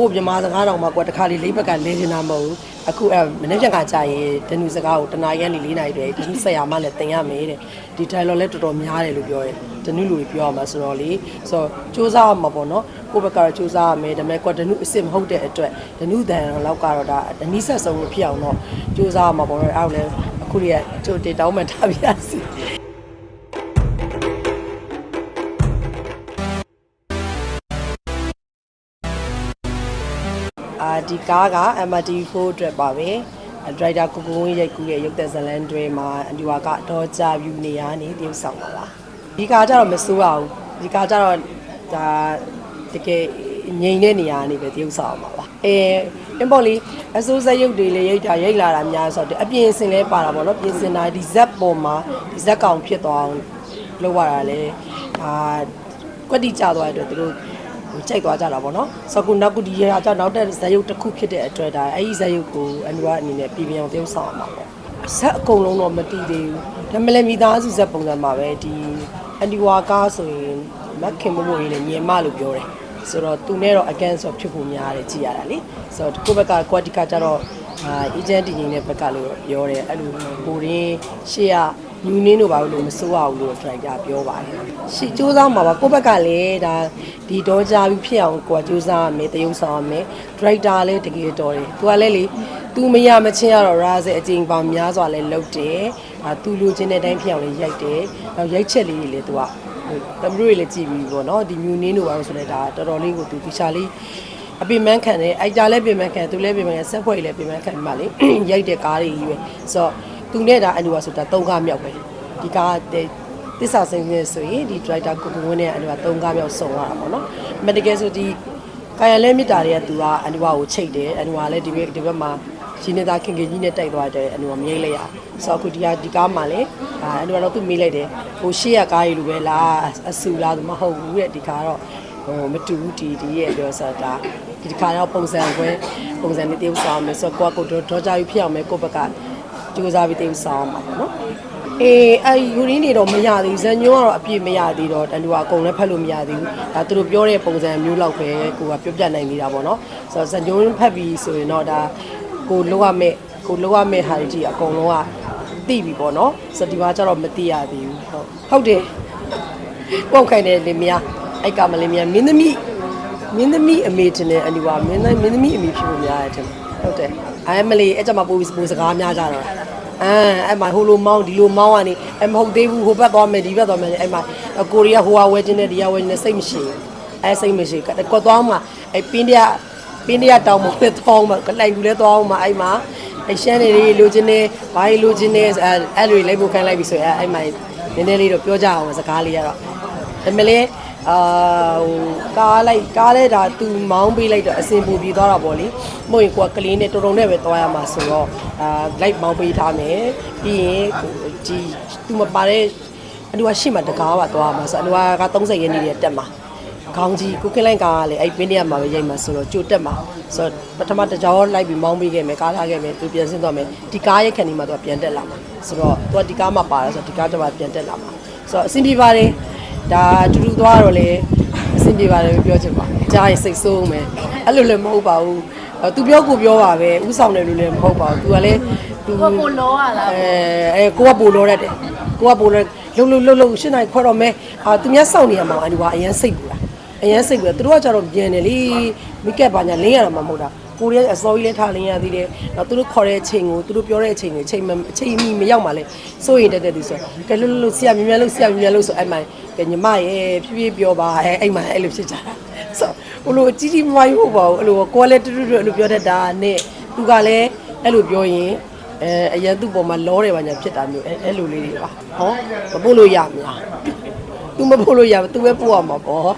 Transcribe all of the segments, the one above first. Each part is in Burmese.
ကို့မြန်မာစကားတော့မှကွာတခါလေလေးဘက်ကလဲနေတာမဟုတ်ဘူးအခုအဲမနေ့ကကြာရင်ဒနူစကားကိုတနာရီကနေ၄နာရီတည်းဒနူဆက်ရမှလည်းတင်ရမယ်တဲ့ဒီ dialogue လည်းတော်တော်များတယ်လို့ပြောတယ်ဒနူလူတွေပြောရမှာဆိုတော့လေဆိုတော့စူးစမ်းရမှာပေါ့နော်ကိုယ့်ဘက်ကတော့စူးစမ်းရမယ်ဒါပေမဲ့ကွာဒနူအစ်စ်မဟုတ်တဲ့အတွက်ဒနူတန်လောက်ကတော့ဒါအနည်းဆက်ဆုံးလို့ဖြစ်အောင်တော့စူးစမ်းရမှာပေါ့နော်အဲ့ဒါလည်းအခုတည်းကကြိုတင်တောင်းမှထားပြရစီ အာဒီကားက MRT4 အတွက်ပါပဲဒရိုက်တာကိုကိုဝင်းရိုက်ကူးရဲ့ရုပ်သက်ဇတ်လန်တွေမှာအဒီဝါကတော့ကြာဗျူနေရနေတရုပ်ဆောင်ပါပါဒီကားကြတော့မစိုးပါဘူးဒီကားကြတော့ဒါတကယ်ငြိမ်တဲ့နေရာနေပဲတရုပ်ဆောင်ပါပါအဲအင်ပေါ်လီအစိုးစက်ရုပ်တွေလည်းရိုက်တာရိုက်လာတာများဆိုတော့အပြင်စင်လဲပါတာပေါ့နော်ပြင်စင်တာဒီဇက်ပေါ်မှာဒီဇက်ကောင်ဖြစ်သွားအောင်လုပ်ရတာလေဒါကွက်တိကျသွားတဲ့အတွက်သူတို့ဟို ကြိုက်သွားကြတာပေါ့နော်ဆိုတော့ခုနောက်ခုဒီရာကြောင့်နောက်တဲ့ဇာတ်ရုပ်တစ်ခုဖြစ်တဲ့အတွက်ဒါအဲ့ဒီဇာတ်ရုပ်ကိုအန်ဒရအနေနဲ့ပြည်ပြောင်းပြုံးဆောင်အောင်ပါပေါ့ဇက်အကုန်လုံးတော့မတည်သေးဘူးဒါမှလည်းမိသားစုဇက်ပုံစံမှာပဲဒီအန်ဒီဝါကားဆိုရင်မက်ခင်မမို့ရေးနဲ့ညင်မလို့ပြောတယ်ဆိုတော့သူနဲ့တော့ against ဆိုဖြစ်ဖို့များတယ်ကြည်ရတာလေဆိုတော့ကိုယ့်ဘက်က quality ကကြတော့ အာ agent တည်နေတဲ့ဘက်ကလို့ပြောတယ်အဲ့လိုကိုရင်းရှေ့ကယူနင်းတို့ဘာလို့မစိုးရဘူးလို့ try ကြပြောပါတယ်ရှေ့စူးစမ်းမှာပါကိုယ့်ဘက်ကလည်းဒါဒီတော့ကြာပြီးဖြစ်အောင်ကိုကစူးစမ်းရမယ်တရုပ်ဆောင်ရမယ် director လည်းတကယ်တော်တယ်သူကလည်းလေသူမရမချင်းရတော့ရာဇဲအကျဉ်းပေါင်းများစွာလဲလုပ်တယ်အာသူလိုချင်တဲ့အတိုင်းဖြစ်အောင်လည်းရိုက်တယ်နောက်ရိုက်ချက်လေးတွေလည်းသူကတမတို့တွေလည်းကြည့်ပြီးပေါ့နော်ဒီမြူနင်းတို့ဘာလို့ဆိုလဲဒါတော်တော်လေးကိုသူတခြားလေး အပင်မန်းခံတယ်အိုက်တာလည်းပင်မန်းခံသူလည်းပင်မန်းခံဆက်ဖွဲ့လည်းပင်မန်းခံပါလေရိုက်တဲ့ကားတွေကြီးပဲဆိုတော့သူနဲ့ဒါအန်ဒီဝါဆိုတာ၃ကားမြောက်ပဲဒီကားတဲ့တစ္ဆာစိန်နဲ့ဆိုရင်ဒီ director ကိုကိုဝင်းနဲ့အန်ဒီဝါ၃ကားမြောက်စုံရတာပေါ့နော်အမတကယ်ဆိုဒီကာယလဲမြစ်တာတွေကသူကအန်ဒီဝါကိုချိတ်တယ်အန်ဒီဝါလည်းဒီဘက်ဒီဘက်မှာရှင်နေတာခင်ခင်ကြီးနဲ့တိုက်သွားတယ်အန်ဒီဝါမြိတ်လိုက်ရဆိုတော့အခုဒီကဒီကားမှာလည်းအာအန်ဒီဝါတော့သူမေးလိုက်တယ်ဟိုရှေ့ကကားကြီးလိုပဲလားအဆူလားမဟုတ်ဘူးတဲ့ဒီကားတော့ဟိုမတူဘူးဒီဒီရဲ့ပြောဆိုတာ ဒီတစ်ခါတော့ပုံစံခွဲပုံစံနဲ့တည်ဆောင်မယ်ဆိုတော့ကိုကကိုဒေါ်ကြယူဖြစ်အောင်မယ်ကိုဘက်ကကြိုးစားပြီးတည်ဆောင်မှာပေါ့နော်အေးအဲယူရင်းနေတော့မရသေးဘူးဇန်ညွန်းကတော့အပြည့်မရသေးတော့တန်တူကအကုန်လည်းဖတ်လို့မရသေးဘူးဒါသူတို့ပြောတဲ့ပုံစံမျိုးလောက်ပဲကိုကပြောပြနိုင်နေတာပေါ့နော်ဆိုတော့ဇန်ညွန်းဖတ်ပြီးဆိုရင်တော့ဒါကိုလောက်ရမယ်ကိုလောက်ရမယ်ဟာတွေကြီးအကုန်လုံးကသိပြီပေါ့နော်ဆိုတော့ဒီမှာကျတော့မသိရသေးဘူးဟုတ်ဟုတ်တယ်ပေါက်ခိုင်တဲ့လင်မယားအဲ့ကမလင်မယားမင်းသမီး မင်းသမီးအမေတင်တဲ့အနီဝါမင်းသမီးမင်းသမီးအမေဖြစ်ဖို့များတယ်တင်ဟုတ်တယ်အဲ့မလေးအဲ့ကြမှာပို့ပြီးပို့စကားများကြတော့အဲအဲ့မှာဟိုလိုမောင်းဒီလိုမောင်းကနေအဲ့မဟုတ်သေးဘူးဟိုဘက်သွားမယ်ဒီဘက်သွားမယ်အဲ့မှာကိုရီးယားဟိုဟာဝဲခြင်းနဲ့ဒီဟာဝဲခြင်းနဲ့စိတ်မရှိဘူးအဲ့စိတ်မရှိကွက်သွားမှာအဲ့ပင်းတရပင်းတရတောင်းမလဲသွားမှာလိုက်ဘူးလဲသွားအောင်မှာအဲ့မှာအဲ့ရှမ်းနေလေးလိုချင်နေဘာကြီးလိုချင်နေအဲ့အဲ့လိုလိုက်ဖို့ခိုင်းလိုက်ပြီဆိုရင်အဲ့မှာနည်းနည်းလေးတော့ပြောကြအောင်စကားလေးရတော့ဒါပေမဲ့လည်း အာဟိုကားလိုက်ကားလဲဒါသူမောင်းပေးလိုက်တော့အစင်ပူပြီးသွားတာပေါ့လေမဟုတ်ရင်ကိုကကလေးနဲ့တော်တော်နဲ့ပဲသွားရမှာဆိုတော့အာလိုက်မောင်းပေးထားမယ်ပြီးရင်ဒီသူမပါတဲ့အလူကရှေ့မှာတကားပါသွားမှာဆိုအလူက30ရက်နေရတက်မှာခေါင်းကြီးကိုကင်းလိုက်ကားကလည်းအဲ့ပင်းတရမှာပဲရိုက်မှာဆိုတော့ကြိုတက်မှာဆိုတော့ပထမတစ်ကြောလိုက်ပြီးမောင်းပေးခဲ့မယ်ကားထားခဲ့မယ်သူပြန်ဆင်းသွားမယ်ဒီကားရဲ့ခံဒီမှာသူကပြန်တက်လာမှာဆိုတော့သူကဒီကားမှာပါတယ်ဆိုတော့ဒီကားတော့ပြန်တက်လာမှာဆိုတော့အဆင်ပြေပါတယ် ဒါအတူတူသွားတော့လေအဆင်ပြေပါတယ်ပြောချင်ပါတယ်ကြားရင်စိတ်ဆိုးမယ်အဲ့လိုလည်းမဟုတ်ပါဘူးအဲ့သူပြောကိုပြောပါပဲဥဆောင်တယ်လို့လည်းမဟုတ်ပါဘူးသူကလည်းသူကိုပိုလောရလားအဲအဲကိုကပိုလောတတ်တယ်ကိုကပိုလောလုံလုံလုံလုံရှင်းနိုင်ခွဲတော့မယ်အာသူများစောင့်နေရမှာအတူကအရန်စိတ်ပူတာအရန်စိတ်ပူတာသူတို့ကကြတော့ပြန်တယ်လေမိကက်ပါညာလင်းရတာမှမဟုတ်တာ ကိုရီးယားအစောကြီးလဲထားလင်းရသေးတယ်တော့သူတို့ခေါ်တဲ့အချိန်ကိုသူတို့ပြောတဲ့အချိန်ကိုအချိန်မအချိန်မီမရောက်မှလဲစိုးရင်တက်တက်သူဆိုကဲလှလှလှဆရာမြင်မြန်လို့ဆရာမြင်မြန်လို့ဆိုအဲ့မှကဲညီမရဲ့ဖြည်းဖြည်းပြောပါအဲအဲ့မှအဲ့လိုဖြစ်ကြတာဆိုဘလို့ကြီးကြီးမမကြီးဟုတ်ပါဘူးအဲ့လိုကိုကလည်းတူတူတူအဲ့လိုပြောတတ်တာနဲ့သူကလည်းအဲ့လိုပြောရင်အဲအရင်သူ့ပေါ်မှာလောတယ်ပါညာဖြစ်တာမျိုးအဲအဲ့လိုလေးတွေပါဟောမပို့လို့ရမလား तू မပို့လို့ရဘူး तू ပဲပို့ရမှာပေါ့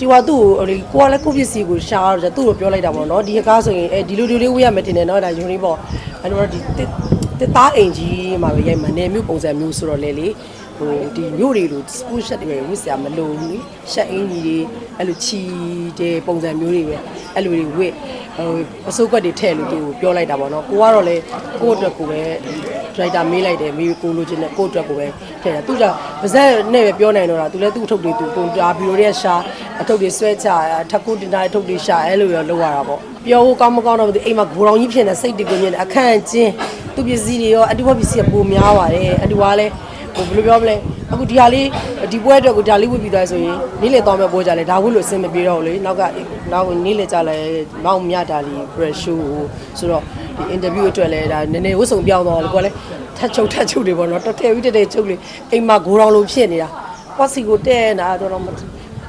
ဒီကသူ့ကိုလေကိုကလည်းကိုယ့်ပစ္စည်းကိုရှာတော့သူ့ကိုပြောလိုက်တာပေါ့နော်ဒီကားဆိုရင်အဲဒီလိုလိုလေးဝေးရမယ်တင်တယ်နော်ဒါယူနီပေါ့အဲ့တော့ဒီတစ်သားအိမ်ကြီးမှာပဲရိုက်မှာနေမျိုးပုံစံမျိုးဆိုတော့လေလေ ဟဟိုဒီမြို့တွေလိုစပူရှက်တွေဝစ်စရာမလိုဘူးလေရှက်အင်ကြီးတွေအဲ့လိုချီတဲ့ပုံစံမျိုးတွေပဲအဲ့လိုတွေဝစ်ဟိုအစိုးကွက်တွေထည့်လို့သူပြောလိုက်တာပေါ့နော်ကိုကတော့လေကိုယ့်အတွက်ကိုပဲဒရိုက်တာမေးလိုက်တယ်မေးကိုလိုချင်တဲ့ကိုယ့်အတွက်ကိုပဲထည့်တာသူကပါဇက်နဲ့ပဲပြောနိုင်တော့တာသူလည်းသူ့အထုပ်တွေသူပုံတာဘီရိုတွေကရှာအထုပ်တွေဆွဲချထက်ကူတင်တာအထုပ်တွေရှာအဲ့လိုရောလုပ်ရတာပေါ့ပြောဖို့ကောင်းမကောင်းတော့မသိအိမ်မှာဂိုရောင်ကြီးဖြစ်နေစိတ်တွေကိုမြင်တယ်အခန့်ကျင်းသူပစ္စည်းတွေရောအတူဘပစ္စည်းကပိုများပါတယ်အတူကလည်း ဟိုဘယ်လိုပြောမလဲအခုဒီဟာလေးဒီပွဲအတွက်ကိုဒါလေးဝတ်ပြီးသွားဆိုရင်နေ့လေသွားမဲ့ပွဲကြလဲဒါဝတ်လို့အဆင်မပြေတော့ဘူးလေနောက်ကနောက်နေ့လေကြလဲမောင်မြတာလီ press show ကိုဆိုတော့ဒီ interview အတွက်လဲဒါနည်းနည်းဝတ်စုံပြောင်းသွားတယ်ကိုကလည်းထက်ချုပ်ထက်ချုပ်တွေပေါ့နော်တော်တယ်ပြီးတက်တယ်ချုပ်လေအိမ်မှာဂိုးတော်လုံးဖြစ်နေတာပတ်စီကိုတဲ့နာတော့တော့မ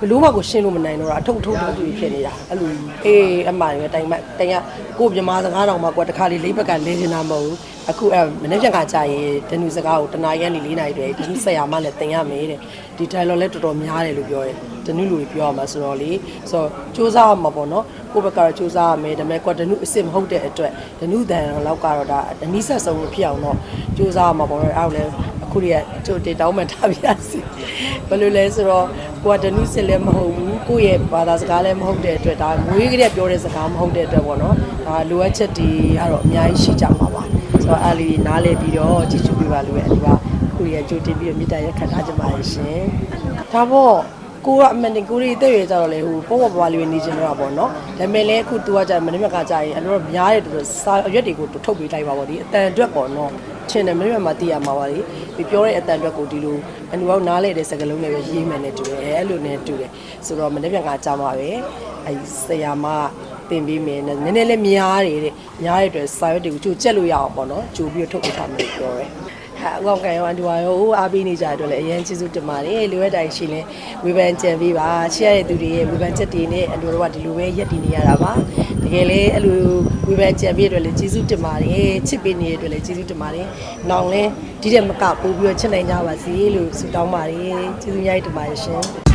ဘလို့မှကိုရှင်းလို့မနိုင်တော့တာအထုပ်ထုပ်ထုပ်တွေဖြစ်နေတာအဲ့လိုအေးအမှန်ပဲတိုင်မတိုင်ကကို့မြမာစကားတော်မှာကွာတခါလေးလေးဘက်ကလဲနေတာမဟုတ်ဘူးအခုအဲမနေ့ပြန်ကကြာရင်ဒနူစကားကိုတနာရီကနေ၄နာရီတည်းဒနူဆက်ရမှလည်းတင်ရမယ်တဲ့ဒီ dialogue လည်းတော်တော်များတယ်လို့ပြောတယ်ဒနူလူတွေပြောရမှာဆိုတော့လေဆိုတော့စူးစမ်းရမှာပေါ့နော်ကိုယ့်ဘက်ကတော့စူးစမ်းရမယ်ဒါပေမဲ့ကွာဒနူအစ်စ်မဟုတ်တဲ့အတွက်ဒနူတန်လောက်ကတော့ဒါအနည်းဆက်ဆုံးလို့ဖြစ်အောင်တော့စူးစမ်းရမှာပေါ့နော်အဲ့ဒါလည်းအ ခုတည်းကကြိုတင်တောင်းမှထားပြရစီဘယ်လိုလဲဆိုတော့ကိုကဒနုစစ်လည်းမဟုတ်ဘူးကိုယ့်ရဲ့ဘာသာစကားလည်းမဟုတ်တဲ့အတွက်ဒါမွေးကလေးပြောတဲ့စကားမဟုတ်တဲ့အတွက်ပေါ့နော်ဒါလိုအပ်ချက်တွေကတော့အများကြီးရှိကြမှာပါဆိုတော့အားလေးနားလည်ပြီးတော့ကြည့်ချူပေးပါလို့ပဲအဒီကကိုရဲ့ကြိုတင်ပြီးတော့မြေတားရက်ခတ်ထားကြပါရဲ့ရှင်ဒါပေါ့ကိုကအမှန်တကိုရီတဲ့ရွေကြတော့လေဟိုပေါ့ပေါ့ပွားလေးနေချင်တော့တာပေါ့နော်ဒါပေမဲ့လည်းအခု तू ကကြာမနေ့ကကြာရင်အဲ့တော့များတဲ့တူစာအရွက်တွေကိုထုတ်ပေးလိုက်ပါပေါ့ဒီအတန်အတွက်ပေါ့နော် ချင်တယ်မနေ့ကမှသိရမှာပါလေဒီပြောတဲ့အတန်အတွက်ကိုဒီလိုအနူအောင်နားလဲတဲ့စကားလုံးနဲ့ပဲရေးမယ်နဲ့တူတယ်အဲ့လိုနဲ့တူတယ်ဆိုတော့မနေ့ကကြာမှာပဲအဲ့ဆရာမတင်ပြီးမယ်နည်းနည်းလေးများတယ်တဲ့များတဲ့အတွက်စာရွက်တွေကိုကြိုကြက်လို့ရအောင်ပေါ့နော်ကြိုပြီးထုတ်ပေးထားမယ်ပြောတယ်ဟာအကောက်ကန်ရောအန်တူရောအားပေးနေကြတဲ့အတွက်လည်းအရင်ကျေးဇူးတင်ပါတယ်လိုရတဲ့အရှိရင်ဝေဖန်ကြံပေးပါချစ်ရတဲ့သူတွေရဲ့ဝေဖန်ချက်တွေနဲ့အန်တူတို့ကဒီလိုပဲရက်တည်နေရတာပါ တကယ်လည်းအဲ့လိုဝေဖန်ကြံပေးတဲ့အတွက်လည်းကျေးဇူးတင်ပါတယ်ချစ်ပေးနေတဲ့အတွက်လည်းကျေးဇူးတင်ပါတယ်နောင်လဲဒီတဲ့မကပို့ပြီးတော့ချစ်နိုင်ကြပါစေလို့ဆုတောင်းပါတယ်ကျေးဇူးများတင်ပါတယ်ရှင်